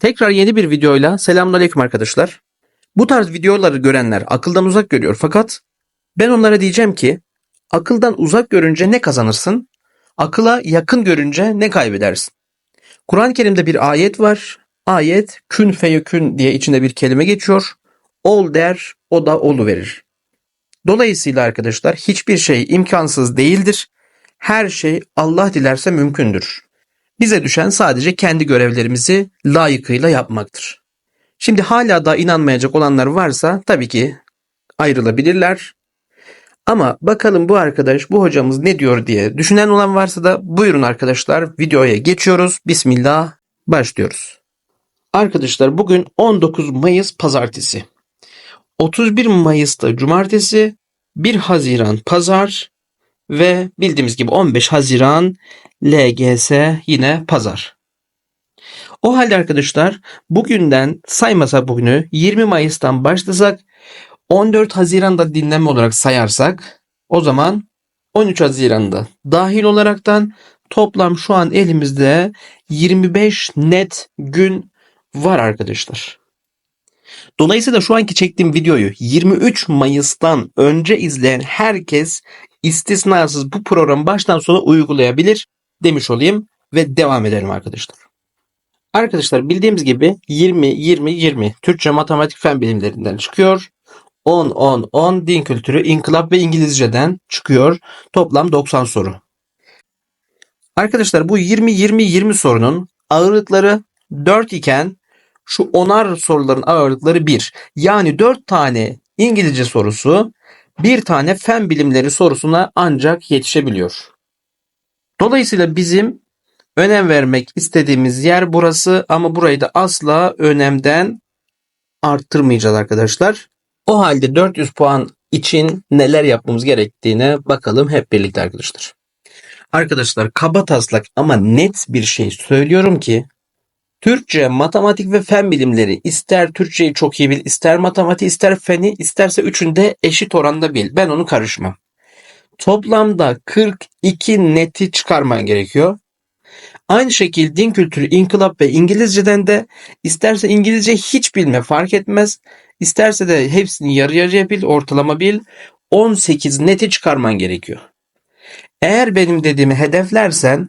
Tekrar yeni bir videoyla selamünaleyküm arkadaşlar. Bu tarz videoları görenler akıldan uzak görüyor fakat ben onlara diyeceğim ki akıldan uzak görünce ne kazanırsın? Akıla yakın görünce ne kaybedersin? Kur'an-ı Kerim'de bir ayet var. Ayet kün feyekün diye içinde bir kelime geçiyor. Ol der, o da olu verir. Dolayısıyla arkadaşlar hiçbir şey imkansız değildir. Her şey Allah dilerse mümkündür. Bize düşen sadece kendi görevlerimizi layıkıyla yapmaktır. Şimdi hala da inanmayacak olanlar varsa tabii ki ayrılabilirler. Ama bakalım bu arkadaş, bu hocamız ne diyor diye düşünen olan varsa da buyurun arkadaşlar videoya geçiyoruz. Bismillah başlıyoruz. Arkadaşlar bugün 19 Mayıs pazartesi. 31 Mayıs'ta cumartesi, 1 Haziran pazar ve bildiğimiz gibi 15 Haziran LGS yine pazar. O halde arkadaşlar bugünden saymasa bugünü 20 Mayıs'tan başlasak 14 Haziran'da dinlenme olarak sayarsak o zaman 13 Haziran'da dahil olaraktan toplam şu an elimizde 25 net gün var arkadaşlar. Dolayısıyla şu anki çektiğim videoyu 23 Mayıs'tan önce izleyen herkes istisnasız bu programı baştan sona uygulayabilir demiş olayım ve devam edelim arkadaşlar. Arkadaşlar bildiğimiz gibi 20 20 20 Türkçe matematik fen bilimlerinden çıkıyor. 10 10 10 din kültürü, inkılap ve İngilizceden çıkıyor. Toplam 90 soru. Arkadaşlar bu 20 20 20 sorunun ağırlıkları 4 iken şu onar soruların ağırlıkları 1. Yani 4 tane İngilizce sorusu bir tane fen bilimleri sorusuna ancak yetişebiliyor. Dolayısıyla bizim önem vermek istediğimiz yer burası ama burayı da asla önemden arttırmayacağız arkadaşlar. O halde 400 puan için neler yapmamız gerektiğine bakalım hep birlikte arkadaşlar. Arkadaşlar kaba taslak ama net bir şey söylüyorum ki Türkçe, matematik ve fen bilimleri ister Türkçeyi çok iyi bil, ister matematiği, ister feni, isterse üçünde eşit oranda bil. Ben onu karışmam. Toplamda 42 neti çıkarman gerekiyor. Aynı şekilde din kültürü, inkılap ve İngilizceden de isterse İngilizce hiç bilme fark etmez. İsterse de hepsini yarı yarıya bil, ortalama bil. 18 neti çıkarman gerekiyor. Eğer benim dediğimi hedeflersen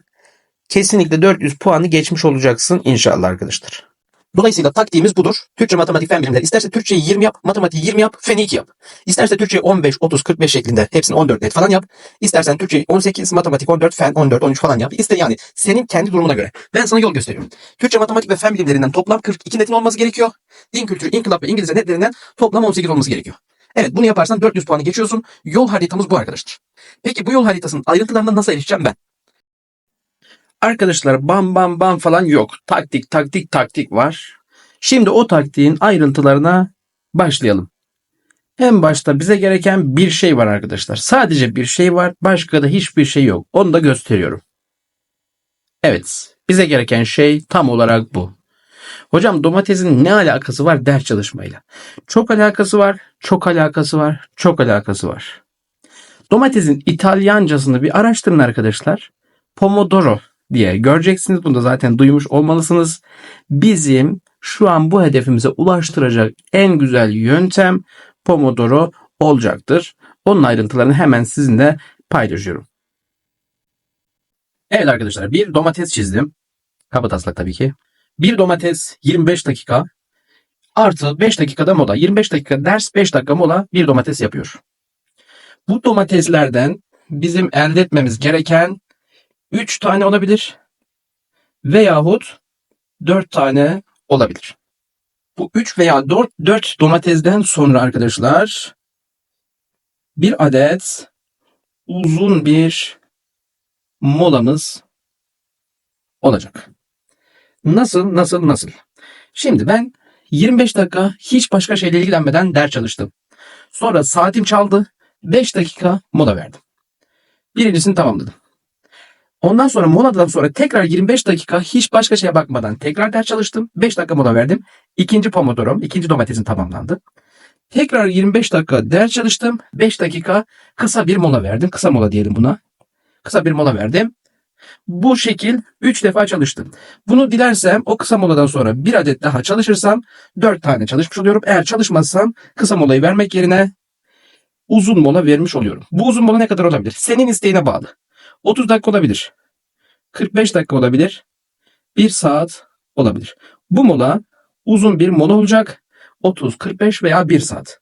kesinlikle 400 puanı geçmiş olacaksın inşallah arkadaşlar. Dolayısıyla taktiğimiz budur. Türkçe, matematik, fen bilimleri. İsterse Türkçeyi 20 yap, matematiği 20 yap, feni 2 yap. İsterse Türkçeyi 15, 30, 45 şeklinde hepsini 14 net falan yap. İstersen Türkçeyi 18, matematik 14, fen 14, 13 falan yap. İste yani senin kendi durumuna göre. Ben sana yol gösteriyorum. Türkçe, matematik ve fen bilimlerinden toplam 42 netin olması gerekiyor. Din kültürü, inkılap ve İngilizce netlerinden toplam 18 olması gerekiyor. Evet bunu yaparsan 400 puanı geçiyorsun. Yol haritamız bu arkadaşlar. Peki bu yol haritasının ayrıntılarına nasıl erişeceğim ben? Arkadaşlar bam bam bam falan yok. Taktik taktik taktik var. Şimdi o taktiğin ayrıntılarına başlayalım. En başta bize gereken bir şey var arkadaşlar. Sadece bir şey var. Başka da hiçbir şey yok. Onu da gösteriyorum. Evet. Bize gereken şey tam olarak bu. Hocam domatesin ne alakası var ders çalışmayla? Çok alakası var, çok alakası var, çok alakası var. Domatesin İtalyancasını bir araştırın arkadaşlar. Pomodoro diye göreceksiniz. Bunu da zaten duymuş olmalısınız. Bizim şu an bu hedefimize ulaştıracak en güzel yöntem Pomodoro olacaktır. Onun ayrıntılarını hemen sizinle paylaşıyorum. Evet arkadaşlar bir domates çizdim. Kaba taslak tabii ki. Bir domates 25 dakika artı 5 dakikada mola. 25 dakika ders 5 dakika mola bir domates yapıyor. Bu domateslerden bizim elde etmemiz gereken 3 tane olabilir veyahut 4 tane olabilir. Bu 3 veya 4, 4 domatesden sonra arkadaşlar bir adet uzun bir molamız olacak. Nasıl, nasıl, nasıl? Şimdi ben 25 dakika hiç başka şeyle ilgilenmeden ders çalıştım. Sonra saatim çaldı. 5 dakika mola verdim. Birincisini tamamladım. Ondan sonra moladan sonra tekrar 25 dakika hiç başka şeye bakmadan tekrar ders çalıştım. 5 dakika mola verdim. İkinci pomodorom, ikinci domatesim tamamlandı. Tekrar 25 dakika ders çalıştım. 5 dakika kısa bir mola verdim. Kısa mola diyelim buna. Kısa bir mola verdim. Bu şekil 3 defa çalıştım. Bunu dilersem o kısa moladan sonra bir adet daha çalışırsam 4 tane çalışmış oluyorum. Eğer çalışmazsam kısa molayı vermek yerine uzun mola vermiş oluyorum. Bu uzun mola ne kadar olabilir? Senin isteğine bağlı. 30 dakika olabilir. 45 dakika olabilir. 1 saat olabilir. Bu mola uzun bir mola olacak. 30, 45 veya 1 saat.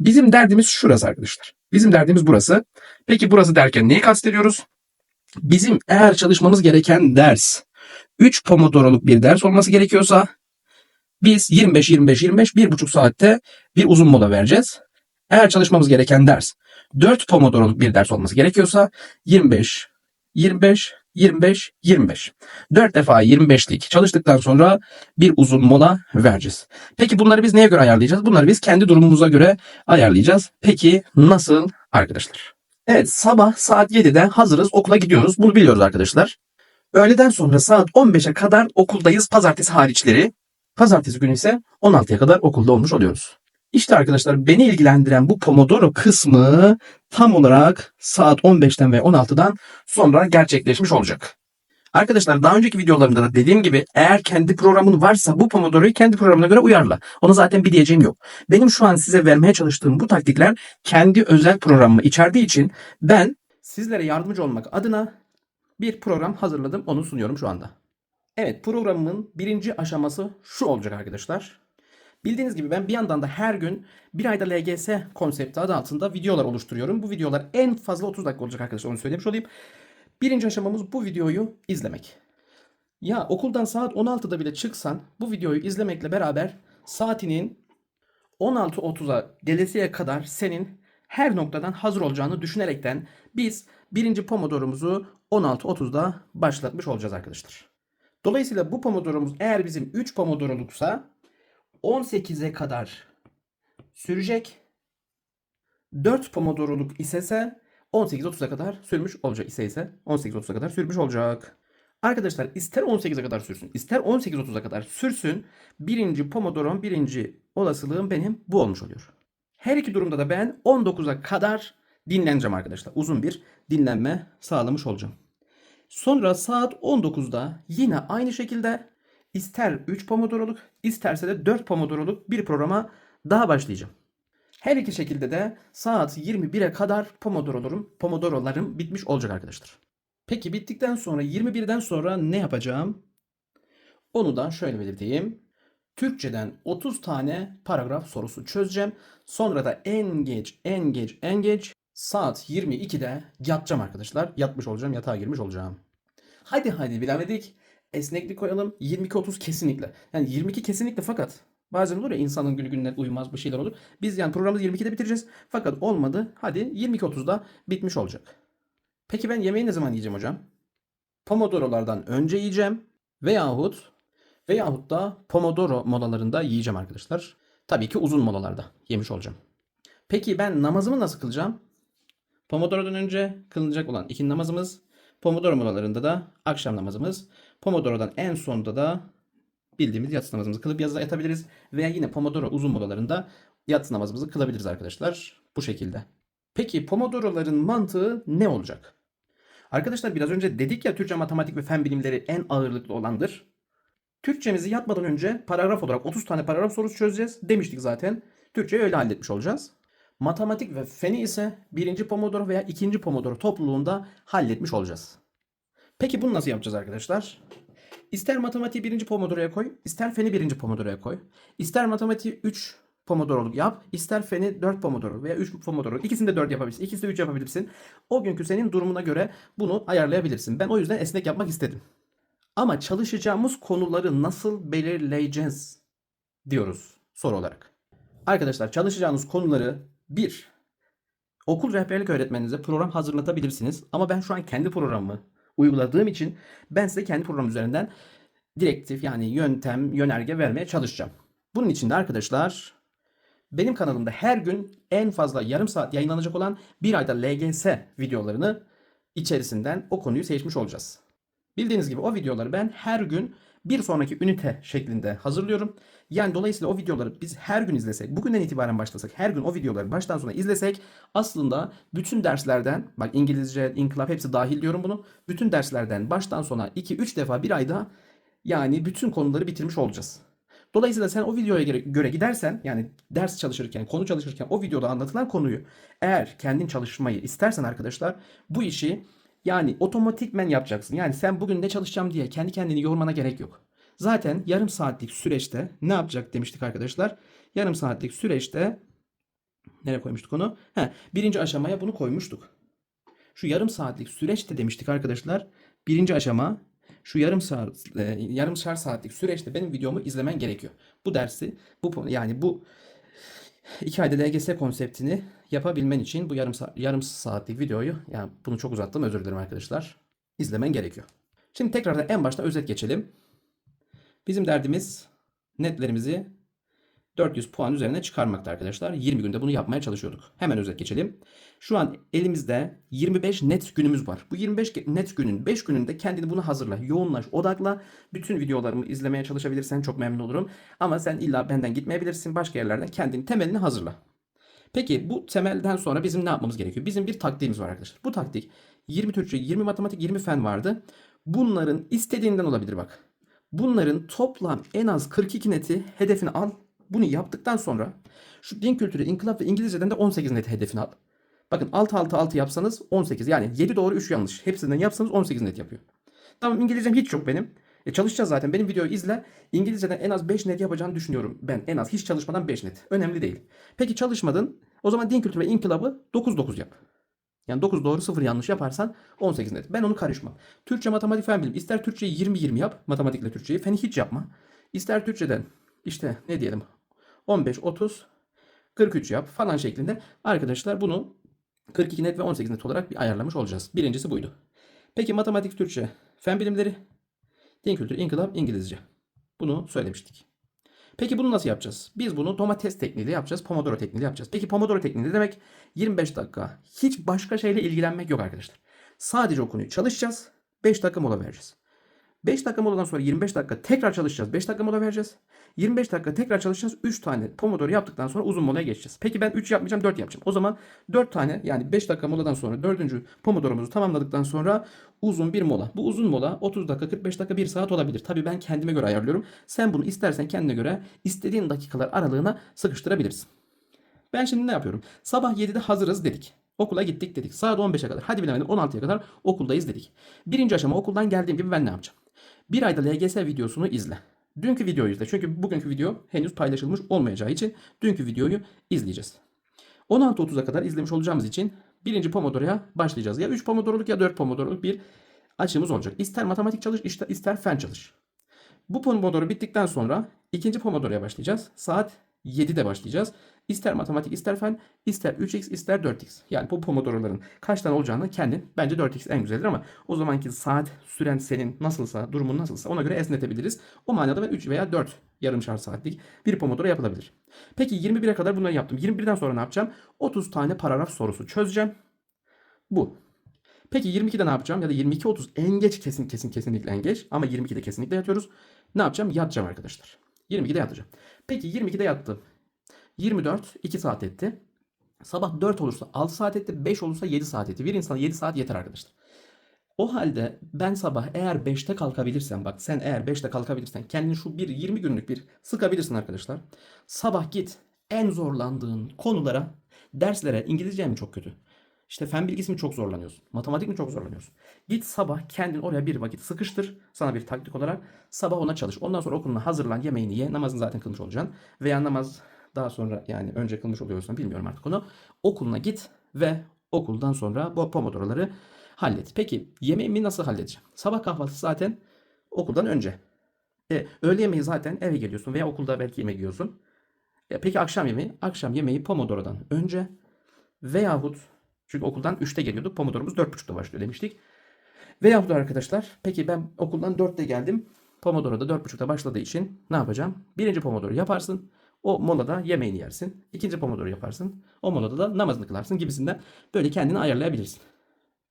Bizim derdimiz şurası arkadaşlar. Bizim derdimiz burası. Peki burası derken neyi kastediyoruz? Bizim eğer çalışmamız gereken ders 3 pomodoroluk bir ders olması gerekiyorsa biz 25 25 25 bir buçuk saatte bir uzun mola vereceğiz. Eğer çalışmamız gereken ders 4 pomodoroluk bir ders olması gerekiyorsa 25 25 25 25. 4 defa 25'lik çalıştıktan sonra bir uzun mola vereceğiz. Peki bunları biz neye göre ayarlayacağız? Bunları biz kendi durumumuza göre ayarlayacağız. Peki nasıl arkadaşlar? Evet sabah saat 7'de hazırız okula gidiyoruz. Bunu biliyoruz arkadaşlar. Öğleden sonra saat 15'e kadar okuldayız pazartesi hariçleri. Pazartesi günü ise 16'ya kadar okulda olmuş oluyoruz. İşte arkadaşlar beni ilgilendiren bu Pomodoro kısmı tam olarak saat 15'ten ve 16'dan sonra gerçekleşmiş olacak. Arkadaşlar daha önceki videolarımda da dediğim gibi eğer kendi programın varsa bu Pomodoro'yu kendi programına göre uyarla. Ona zaten bir diyeceğim yok. Benim şu an size vermeye çalıştığım bu taktikler kendi özel programımı içerdiği için ben sizlere yardımcı olmak adına bir program hazırladım. Onu sunuyorum şu anda. Evet programımın birinci aşaması şu olacak arkadaşlar. Bildiğiniz gibi ben bir yandan da her gün bir ayda LGS konsepti adı altında videolar oluşturuyorum. Bu videolar en fazla 30 dakika olacak arkadaşlar onu söylemiş olayım. Birinci aşamamız bu videoyu izlemek. Ya okuldan saat 16'da bile çıksan bu videoyu izlemekle beraber saatinin 16.30'a gelesiye kadar senin her noktadan hazır olacağını düşünerekten biz birinci pomodoromuzu 16.30'da başlatmış olacağız arkadaşlar. Dolayısıyla bu pomodoromuz eğer bizim 3 pomodoroluksa 18'e kadar sürecek. 4 pomodoroluk ise 18.30'a kadar sürmüş olacak ise ise 18.30'a kadar sürmüş olacak. Arkadaşlar ister 18'e kadar sürsün ister 18.30'a kadar sürsün birinci pomodorom birinci olasılığım benim bu olmuş oluyor. Her iki durumda da ben 19'a kadar dinleneceğim arkadaşlar. Uzun bir dinlenme sağlamış olacağım. Sonra saat 19'da yine aynı şekilde ister 3 pomodoroluk isterse de 4 pomodoroluk bir programa daha başlayacağım. Her iki şekilde de saat 21'e kadar pomodorolarım, pomodorolarım bitmiş olacak arkadaşlar. Peki bittikten sonra 21'den sonra ne yapacağım? Onu da şöyle belirteyim. Türkçeden 30 tane paragraf sorusu çözeceğim. Sonra da en geç, en geç, en geç saat 22'de yatacağım arkadaşlar. Yatmış olacağım, yatağa girmiş olacağım. Hadi hadi bilemedik. Esneklik koyalım. 22-30 kesinlikle. Yani 22 kesinlikle fakat bazen olur ya insanın günü gününe uymaz bir şeyler olur. Biz yani programımızı 22'de bitireceğiz. Fakat olmadı. Hadi 22-30'da bitmiş olacak. Peki ben yemeği ne zaman yiyeceğim hocam? Pomodoro'lardan önce yiyeceğim. Veyahut veyahut da Pomodoro molalarında yiyeceğim arkadaşlar. Tabii ki uzun molalarda yemiş olacağım. Peki ben namazımı nasıl kılacağım? Pomodoro'dan önce kılınacak olan iki namazımız. Pomodoro molalarında da akşam namazımız. Pomodoro'dan en sonda da bildiğimiz yatsı namazımızı kılıp yazıda yatabiliriz. Veya yine Pomodoro uzun molalarında yatsı namazımızı kılabiliriz arkadaşlar. Bu şekilde. Peki Pomodoro'ların mantığı ne olacak? Arkadaşlar biraz önce dedik ya Türkçe matematik ve fen bilimleri en ağırlıklı olandır. Türkçemizi yatmadan önce paragraf olarak 30 tane paragraf sorusu çözeceğiz demiştik zaten. Türkçeyi öyle halletmiş olacağız. Matematik ve feni ise birinci Pomodoro veya ikinci Pomodoro topluluğunda halletmiş olacağız. Peki bunu nasıl yapacağız arkadaşlar? İster matematiği birinci Pomodoro'ya koy, ister feni birinci Pomodoro'ya koy. İster matematiği 3 Pomodoro'luk yap, ister feni 4 Pomodoro veya 3 Pomodoro. İkisini de 4 yapabilirsin, ikisini de 3 yapabilirsin. O günkü senin durumuna göre bunu ayarlayabilirsin. Ben o yüzden esnek yapmak istedim. Ama çalışacağımız konuları nasıl belirleyeceğiz diyoruz soru olarak. Arkadaşlar çalışacağınız konuları bir okul rehberlik öğretmeninize program hazırlatabilirsiniz. Ama ben şu an kendi programımı uyguladığım için ben size kendi program üzerinden direktif yani yöntem, yönerge vermeye çalışacağım. Bunun için de arkadaşlar benim kanalımda her gün en fazla yarım saat yayınlanacak olan bir ayda LGS videolarını içerisinden o konuyu seçmiş olacağız. Bildiğiniz gibi o videoları ben her gün bir sonraki ünite şeklinde hazırlıyorum. Yani dolayısıyla o videoları biz her gün izlesek, bugünden itibaren başlasak, her gün o videoları baştan sona izlesek aslında bütün derslerden, bak İngilizce, inkılap hepsi dahil diyorum bunu. Bütün derslerden baştan sona 2-3 defa bir ayda yani bütün konuları bitirmiş olacağız. Dolayısıyla sen o videoya göre, gidersen yani ders çalışırken, konu çalışırken o videoda anlatılan konuyu eğer kendin çalışmayı istersen arkadaşlar bu işi yani otomatikmen yapacaksın. Yani sen bugün ne çalışacağım diye kendi kendini yormana gerek yok. Zaten yarım saatlik süreçte ne yapacak demiştik arkadaşlar? Yarım saatlik süreçte nereye koymuştuk onu? He, birinci aşamaya bunu koymuştuk. Şu yarım saatlik süreçte demiştik arkadaşlar. Birinci aşama şu yarım saat e, yarımşar saatlik süreçte benim videomu izlemen gerekiyor. Bu dersi bu yani bu iki ayda LGS konseptini yapabilmen için bu yarım yarım saatlik videoyu yani bunu çok uzattım özür dilerim arkadaşlar. izlemen gerekiyor. Şimdi tekrardan en başta özet geçelim. Bizim derdimiz netlerimizi 400 puan üzerine çıkarmaktı arkadaşlar. 20 günde bunu yapmaya çalışıyorduk. Hemen özet geçelim. Şu an elimizde 25 net günümüz var. Bu 25 ge- net günün 5 gününde kendini buna hazırla. Yoğunlaş, odakla. Bütün videolarımı izlemeye çalışabilirsen çok memnun olurum. Ama sen illa benden gitmeyebilirsin. Başka yerlerden kendini temelini hazırla. Peki bu temelden sonra bizim ne yapmamız gerekiyor? Bizim bir taktiğimiz var arkadaşlar. Bu taktik 20 Türkçe, 20 matematik, 20 fen vardı. Bunların istediğinden olabilir bak. Bunların toplam en az 42 neti hedefini al. Bunu yaptıktan sonra şu din kültürü, inkılap ve İngilizceden de 18 net hedefini al. Bakın 6 6 6 yapsanız 18 yani 7 doğru 3 yanlış. Hepsinden yapsanız 18 net yapıyor. Tamam İngilizcem hiç yok benim. E çalışacağız zaten. Benim videoyu izle. İngilizceden en az 5 net yapacağını düşünüyorum. Ben en az hiç çalışmadan 5 net. Önemli değil. Peki çalışmadın. O zaman din kültürü ve inkılabı 9 9 yap. Yani 9 doğru 0 yanlış yaparsan 18 net. Ben onu karışmam. Türkçe, matematik, fen bilim. İster Türkçeyi 20-20 yap. Matematikle Türkçeyi. Feni hiç yapma. İster Türkçeden işte ne diyelim 15, 30, 43 yap falan şeklinde. Arkadaşlar bunu 42 net ve 18 net olarak bir ayarlamış olacağız. Birincisi buydu. Peki matematik, Türkçe, fen bilimleri, din kültürü, inkılap, İngilizce. Bunu söylemiştik. Peki bunu nasıl yapacağız? Biz bunu domates tekniğiyle yapacağız. Pomodoro tekniğiyle yapacağız. Peki Pomodoro tekniği ne demek? 25 dakika. Hiç başka şeyle ilgilenmek yok arkadaşlar. Sadece o konuyu çalışacağız. 5 dakika mola vereceğiz. 5 dakika moladan sonra 25 dakika tekrar çalışacağız. 5 dakika mola vereceğiz. 25 dakika tekrar çalışacağız. 3 tane Pomodoro yaptıktan sonra uzun molaya geçeceğiz. Peki ben 3 yapmayacağım 4 yapacağım. O zaman 4 tane yani 5 dakika moladan sonra 4. Pomodoro'muzu tamamladıktan sonra uzun bir mola. Bu uzun mola 30 dakika 45 dakika 1 saat olabilir. Tabii ben kendime göre ayarlıyorum. Sen bunu istersen kendine göre istediğin dakikalar aralığına sıkıştırabilirsin. Ben şimdi ne yapıyorum? Sabah 7'de hazırız dedik. Okula gittik dedik. Saat 15'e kadar. Hadi bilemedim 16'ya kadar okuldayız dedik. Birinci aşama okuldan geldiğim gibi ben ne yapacağım? Bir ayda LGS videosunu izle. Dünkü videoyu izle. Çünkü bugünkü video henüz paylaşılmış olmayacağı için dünkü videoyu izleyeceğiz. 16.30'a kadar izlemiş olacağımız için birinci Pomodoro'ya başlayacağız. Ya 3 Pomodoro'luk ya 4 Pomodoro'luk bir açığımız olacak. İster matematik çalış, ister fen çalış. Bu Pomodoro bittikten sonra ikinci Pomodoro'ya başlayacağız. Saat 7'de başlayacağız. İster matematik, ister fen, ister 3x, ister 4x. Yani bu Pomodoro'ların kaç tane olacağını kendin bence 4x en güzeldir ama o zamanki saat süren senin nasılsa, durumun nasılsa ona göre esnetebiliriz. O manada ben 3 veya 4 yarımşar saatlik bir Pomodoro yapılabilir. Peki 21'e kadar bunları yaptım. 21'den sonra ne yapacağım? 30 tane paragraf sorusu çözeceğim. Bu. Peki 22'de ne yapacağım? Ya da 22-30 en geç kesin kesin kesinlikle en geç. Ama 22'de kesinlikle yatıyoruz. Ne yapacağım? Yatacağım arkadaşlar. 22'de yatacağım. Peki 22'de yattım. 24 2 saat etti. Sabah 4 olursa 6 saat etti. 5 olursa 7 saat etti. Bir insana 7 saat yeter arkadaşlar. O halde ben sabah eğer 5'te kalkabilirsem bak sen eğer 5'te kalkabilirsen kendini şu bir 20 günlük bir sıkabilirsin arkadaşlar. Sabah git en zorlandığın konulara, derslere İngilizce mi çok kötü? İşte fen bilgisi mi çok zorlanıyorsun? Matematik mi çok zorlanıyorsun? Git sabah kendin oraya bir vakit sıkıştır. Sana bir taktik olarak sabah ona çalış. Ondan sonra okuluna hazırlan, yemeğini ye. Namazını zaten kılmış olacaksın. Veya namaz daha sonra yani önce kılmış oluyorsan bilmiyorum artık onu. Okuluna git ve okuldan sonra bu pomodoroları hallet. Peki yemeğimi nasıl halledeceğim? Sabah kahvaltısı zaten okuldan önce. E, öğle yemeği zaten eve geliyorsun veya okulda belki yemek yiyorsun. E, peki akşam yemeği? Akşam yemeği Pomodoro'dan önce veyahut çünkü okuldan 3'te geliyorduk. Pomodoro'muz 4.30'da başlıyor demiştik. Veyahut arkadaşlar peki ben okuldan 4'te geldim. Pomodoro'da 4.30'da başladığı için ne yapacağım? Birinci Pomodoro yaparsın. O molada yemeğini yersin. İkinci Pomodoro yaparsın. O molada da namazını kılarsın gibisinden böyle kendini ayarlayabilirsin.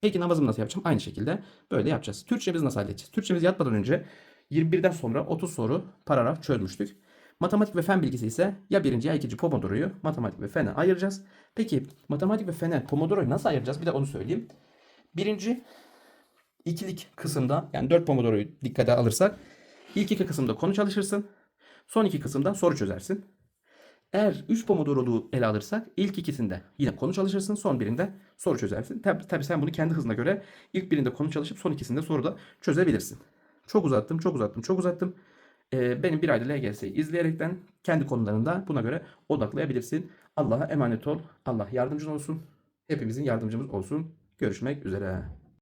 Peki namazımı nasıl yapacağım? Aynı şekilde böyle yapacağız. Türkçemizi nasıl halledeceğiz? Türkçemizi yatmadan önce 21'den sonra 30 soru paragraf çözmüştük. Matematik ve fen bilgisi ise ya birinci ya ikinci Pomodoro'yu matematik ve fene ayıracağız. Peki matematik ve fene Pomodoro'yu nasıl ayıracağız? Bir de onu söyleyeyim. Birinci ikilik kısımda yani 4 Pomodoro'yu dikkate alırsak ilk iki kısımda konu çalışırsın. Son iki kısımda soru çözersin. Eğer 3 Pomodoro'lu ele alırsak ilk ikisinde yine konu çalışırsın. Son birinde soru çözersin. Tabi tabii sen bunu kendi hızına göre ilk birinde konu çalışıp son ikisinde soru da çözebilirsin. Çok uzattım, çok uzattım, çok uzattım. Ee, benim bir ayda LGS'yi izleyerekten kendi konularında buna göre odaklayabilirsin. Allah'a emanet ol. Allah yardımcın olsun. Hepimizin yardımcımız olsun. Görüşmek üzere.